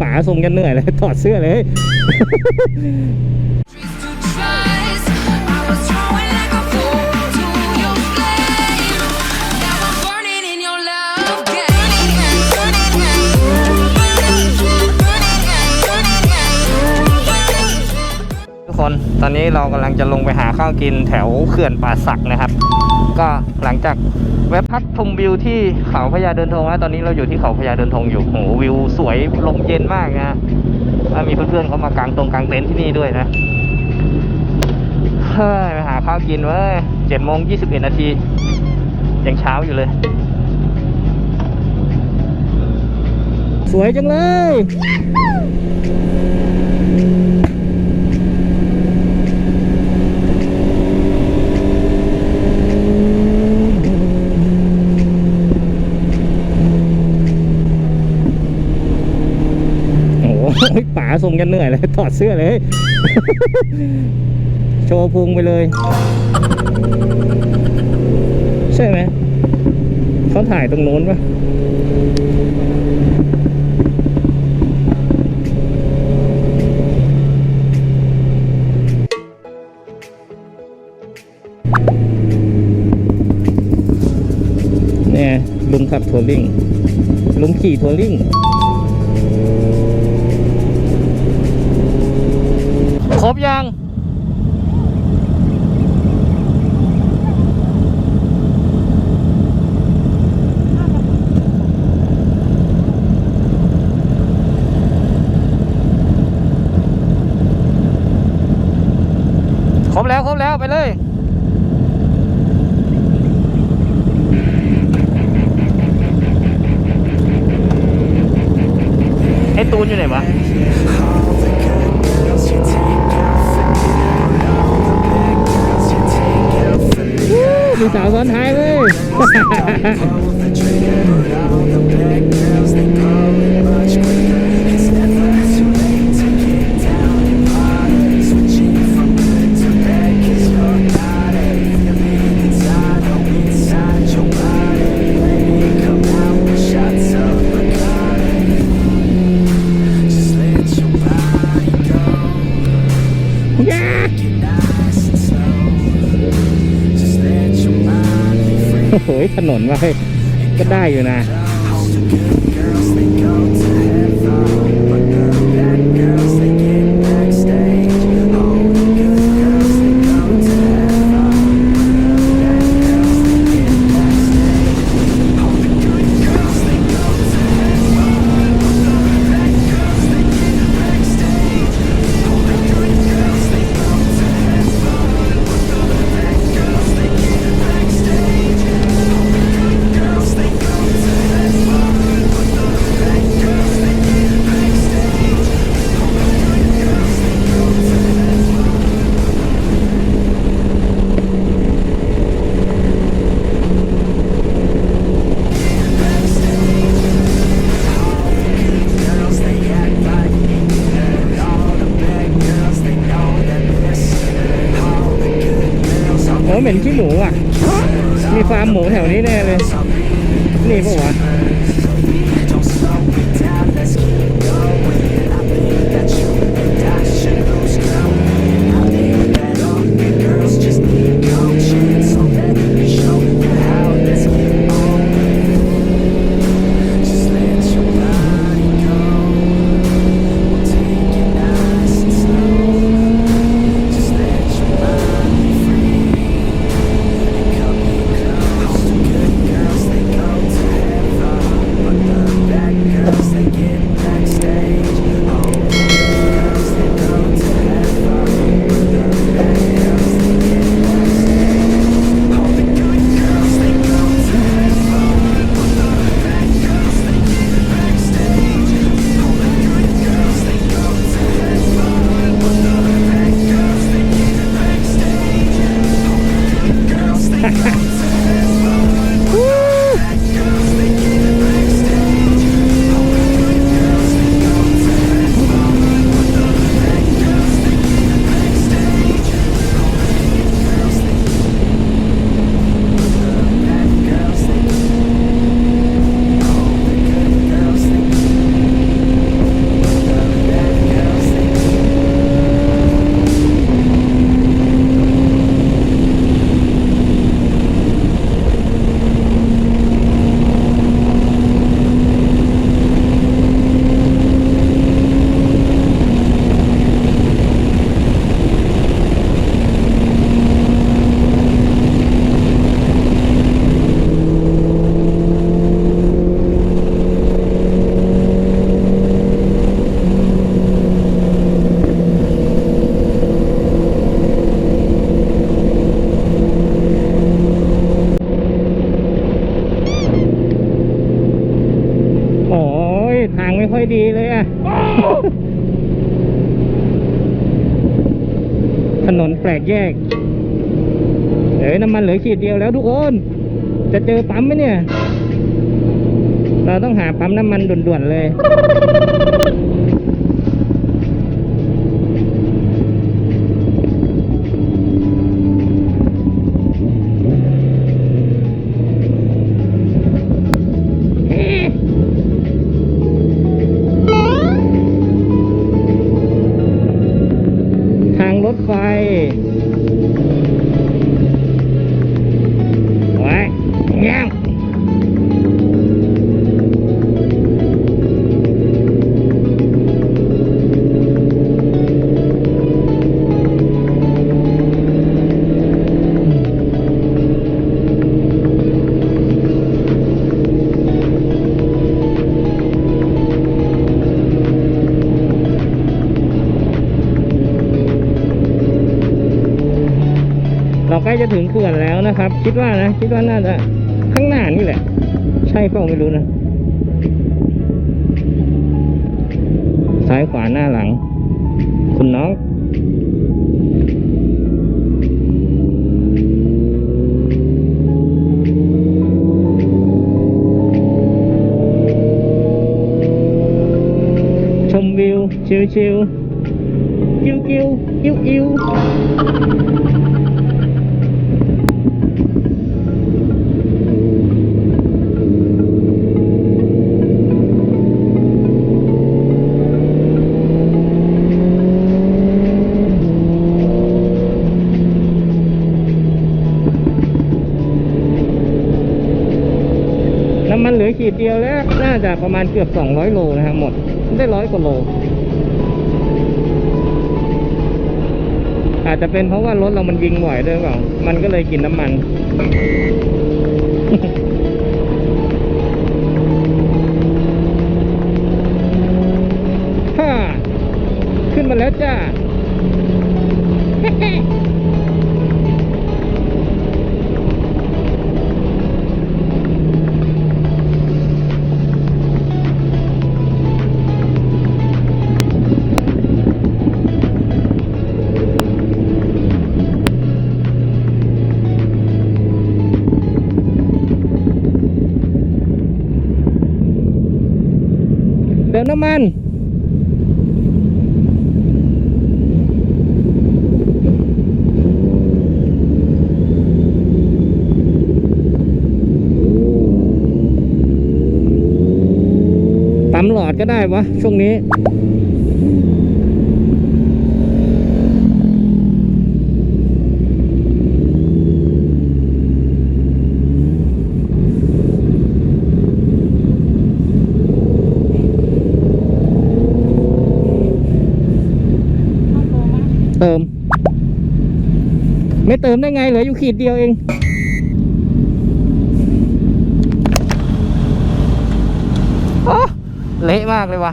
ป๋าทรงกันเหนื่อยเลยถอดเสื้อเลย คน ตอนนี้เรากำลังจะลงไปหาข้าวกินแถวเขื่อนป่าสักนะครับ ก็หลังจากแวะพักชมวิวที่เขาพญาเดินธงแล้วตอนนี้เราอยู่ที่เขาพญาเดินธงอยู่โหวิวสวยลมเย็นมากนะมีเพื่อนๆเขามากางตรงกางเต็นท์ที่นี่ด้วยนะเฮ้ยไปหาข้าวกินเว้ยเจ็ดโมงยี่สิบเอ็ดนาทียังเช้าอยู่เลย สวยจังเลย โอ้โหป๋า ทรงกันเหนื่อยเลยถอดเสื้อเลย โชว์พุงไปเลย ใช่ไหมเขาถ่ายตรงโน้นปะเนี่ยลุงขับทัวริงลุงขี่ทัวริง ครบยัง อนท้ายเลย ถนนว่าเฮ้ยก็ได้อยู่นะ เหม็นขี้หมูอะ มีฟาร์มหมูแถวนี้แน่เลย ค่อยดีเลยอะ ถนนแปลกแยก เอ้ยน้ำมันเหลือขีดเดียวแล้วทุกคน จะเจอปั๊มไหมเนี่ย เราต้องหาปั๊มน้ำมันด่วนๆเลย จะถึงเขื่อนแล้วนะครับ คิดว่านะคิดว่าน่าจะข้างหน้านี่แหละ ใช่เปล่าไม่รู้นะ ซ้ายขวาหน้าหลัง คุณน้องชมวิว ชิวชิวๆกิ้วกิ้วกิ้วกิ้ว จะประมาณเกือบ 200 โลนะครับหมด ได้ร้อยกว่าโล อาจจะเป็นเพราะว่ารถเรามันยิงบ่อยด้วยเปล่า มันก็เลยกินน้ำมัน ติมน้ำมันปั๊มหลอดก็ได้วะช่วงนี้ เติมได้ไงเหลืออยู่ขีดเดียวเองโอ้เละมากเลยว่ะ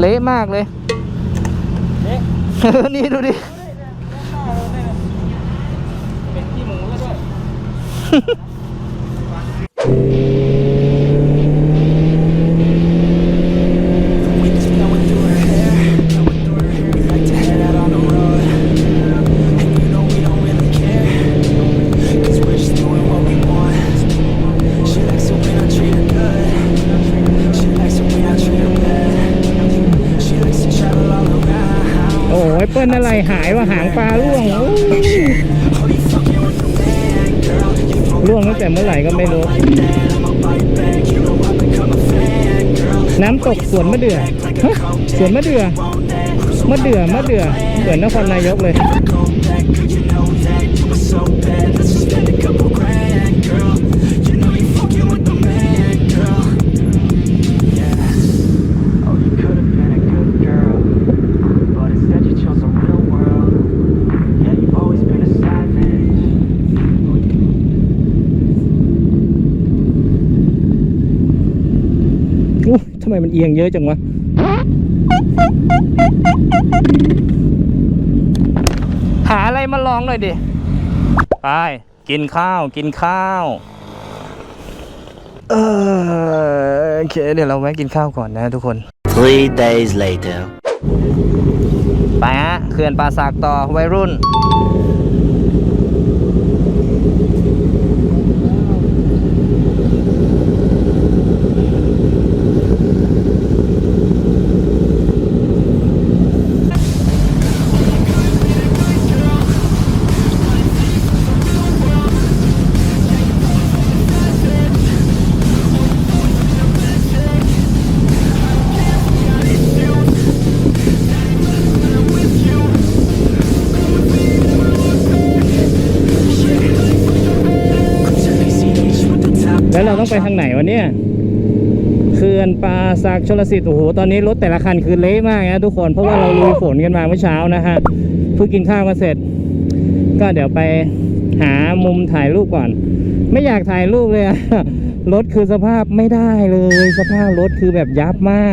เละมากเลยเออนี่ดูดิเป็นขี้หมูแล้วด้วย โอ้ยเปิ้ลอะไรหายว่าหางปลาล่วงโอ้ยล่วงตั้งแต่เมื่อไหร่ก็ไม่รู้ น้ำตกสวนมะเดื่อฮะสวนมะเดื่อมะเดื่อมะเดื่อเหมือนนครนายกเลย ไมมันเอียงเยอะจังวะหาอะไรมาลองหน่อยดิ ไป กินข้าวกินข้าว เออโอเค เดี๋ยวเราแวะกินข้าวก่อนนะทุกคน Three days later. ไปฮะเขื่อนป่าสักต่อวัยรุ่น แล้วเราต้องไปทางไหนวะเนี่ยเขื่อนป่าสักชลสิทธิ์โอ้โหตอนนี้รถแต่ละคันคือเละมากนะทุกคนเพราะว่าเราลุยฝนกันมาเมื่อเช้านะฮะเพิ่งกินข้าวกันเสร็จ ก็เดี๋ยวไปหามุมถ่ายรูปก่อน ไม่อยากถ่ายรูปเลยอะรถคือสภาพไม่ได้เลย สภาพรถคือแบบยับมาก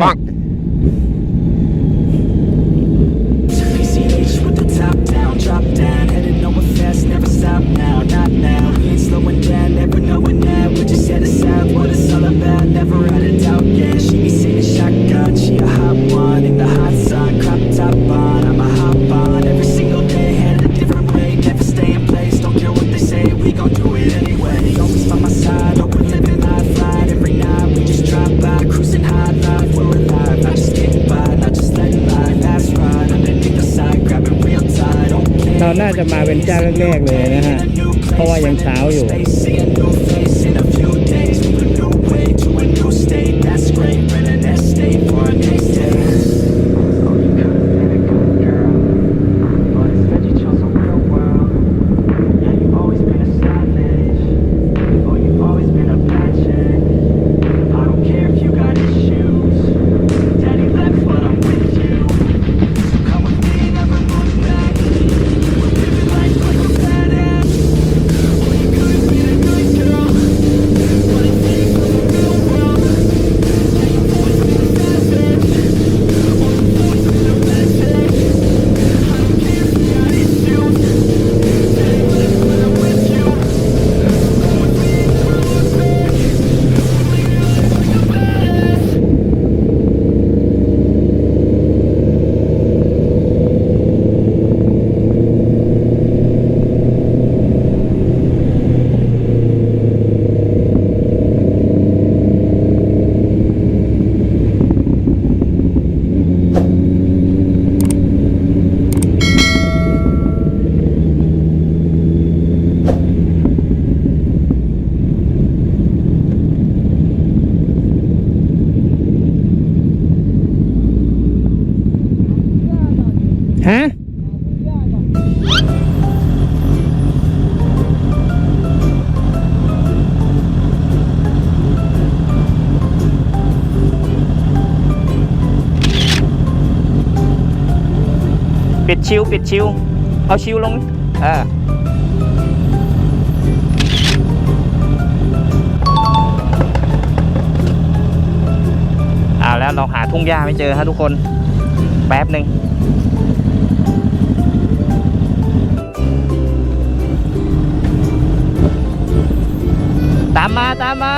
น่าจะมาเป็นเจ้าแรกๆเลยนะฮะ เพราะว่ายังเช้าอยู่ ชิวปิดชิว เอาชิวลงเออเอาแล้วเราหาทุ่งหญ้าไม่เจอฮะทุกคน แป๊บหนึ่งตามมาตามมา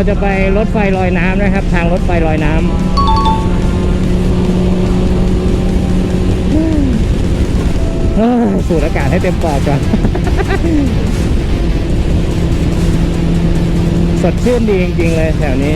เราจะไปรถไฟลอยน้ำนะครับ ทางรถไฟลอยน้ำสูดอากาศให้เต็มปอดก่อน สดชื่นดีจริงๆเลยแถวนี้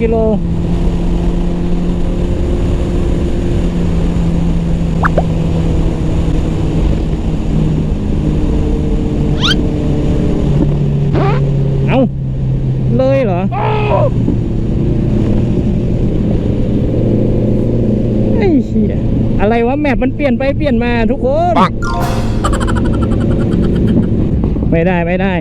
ก2กิโลเอาเลยเหรอไอ้เหี้ยอะไรวะแมปมันเปลี่ยนไปเปลี่ยนมาทุกคน ไม่ได้ไม่ได้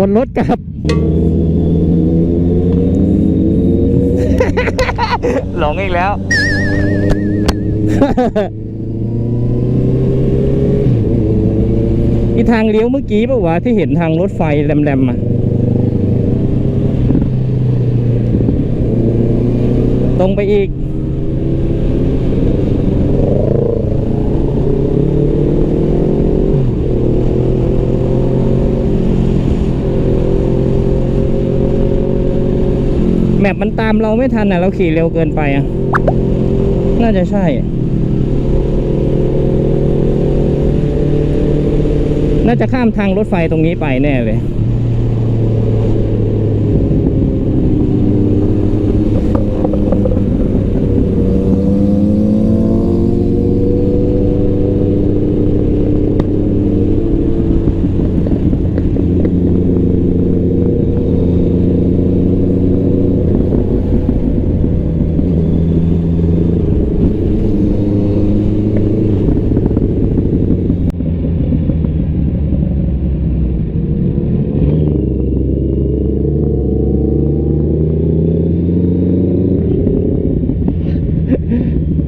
วนรถกลับ หลงอีกแล้ว อีทางเลี้ยวเมื่อกี้ปะวะที่เห็นทางรถไฟแหลมๆอะตรงไปอีก แมันตามเราไม่ทันอะ เราขี่เร็วเกินไปอะ น่าจะใช่ น่าจะข้ามทางรถไฟตรงนี้ไปแน่เลย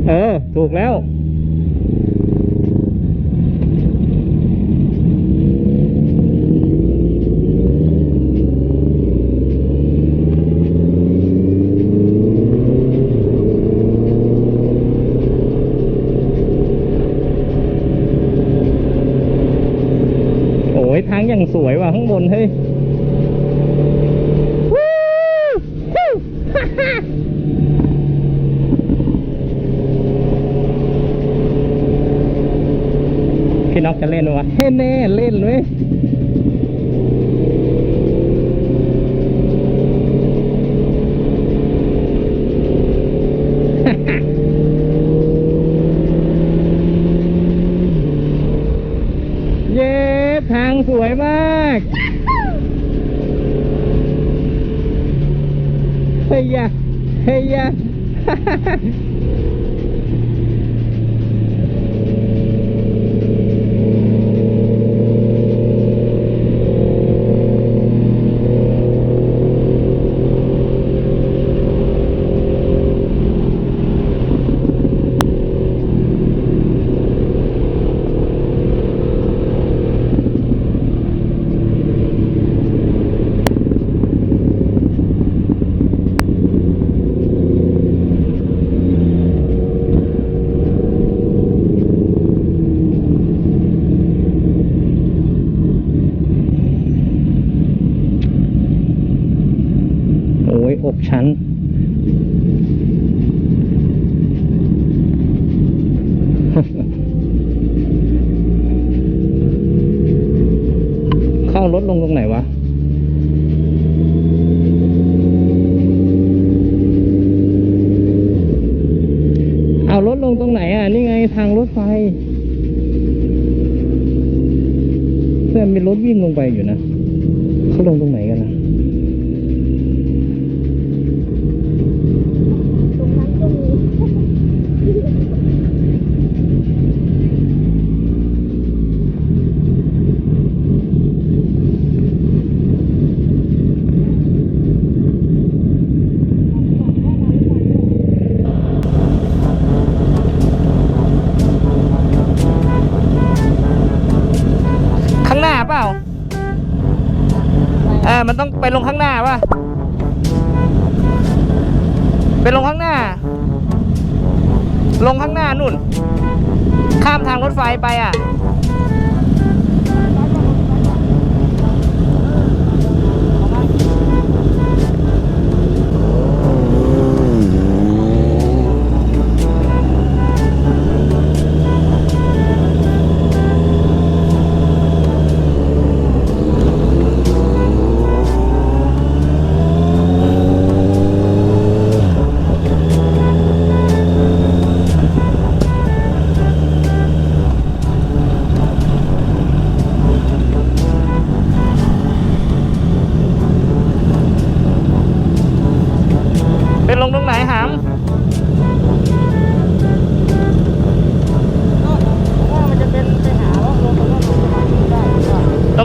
เออ ถูกแล้ว โอ้ยทางอย่างสวยว่ะข้างบนเฮ้ยวู้ฮู้ฮ่าฮ่า พี่น็อกจะเล่นวะเฮ้แน่เล่นเว้ย เย้ทา งสวยมากเฮียเฮีย ชั้น เข้ารถลงตรงไหนวะเอารถลงตรงไหนอะ นี่ไงทางรถไฟเพื่อนมีรถวิ่งลงไปอยู่นะ มันต้องไปลงข้างหน้าป่ะไปลงข้างหน้า ลงข้างหน้านู่น ข้ามทางรถไฟไปอะ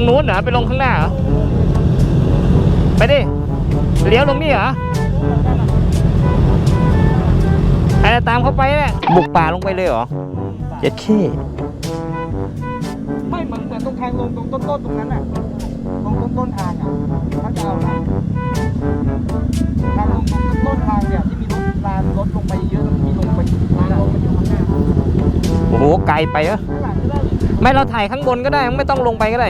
นู้นเหรอไปลงข้างหน้าเหรอไปดิเลี้ยวลงนี่เหรอใครจะตามเขาไปแหละบุกป่าลงไปเลยเหรอเจ็ดขี้ไม่เหมือนเหมือนตรงทางลงตรงต้นต้นๆตรงนั้นน่ะตรงต้นต้นๆทางอะเขาจะเอานะทางลงตรงต้นต้นๆทางเนี่ยที่มีรถลานรถลงไปเยอะแล้วมีลงไปทางลงมันอยู่ข้างหน้าโอ้โหไกลไปเหรอข้างหลังก็ได้ไม่เราถ่ายข้างบนก็ได้ไม่ต้องลงไปก็ได้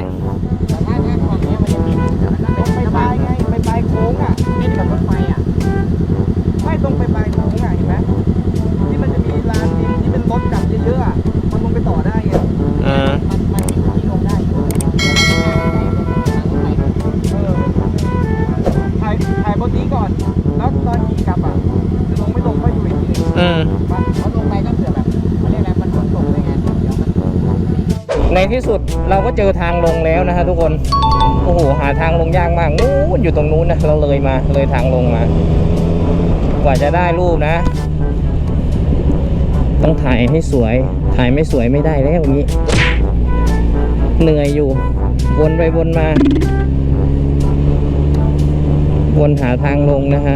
ที่สุดเราก็เจอทางลงแล้วนะฮะทุกคนโอ้โหหาทางลงยากมากนู้นอยู่ตรงนู้นนะเราเลยมาเลยทางลงมา กว่าจะได้รูปนะ ต้องถ่ายให้สวย ถ่ายไม่สวยไม่ได้แล้วอย่างนี้ เหนื่อยอยู่วนไปวนมาวนหาทางลงนะฮะ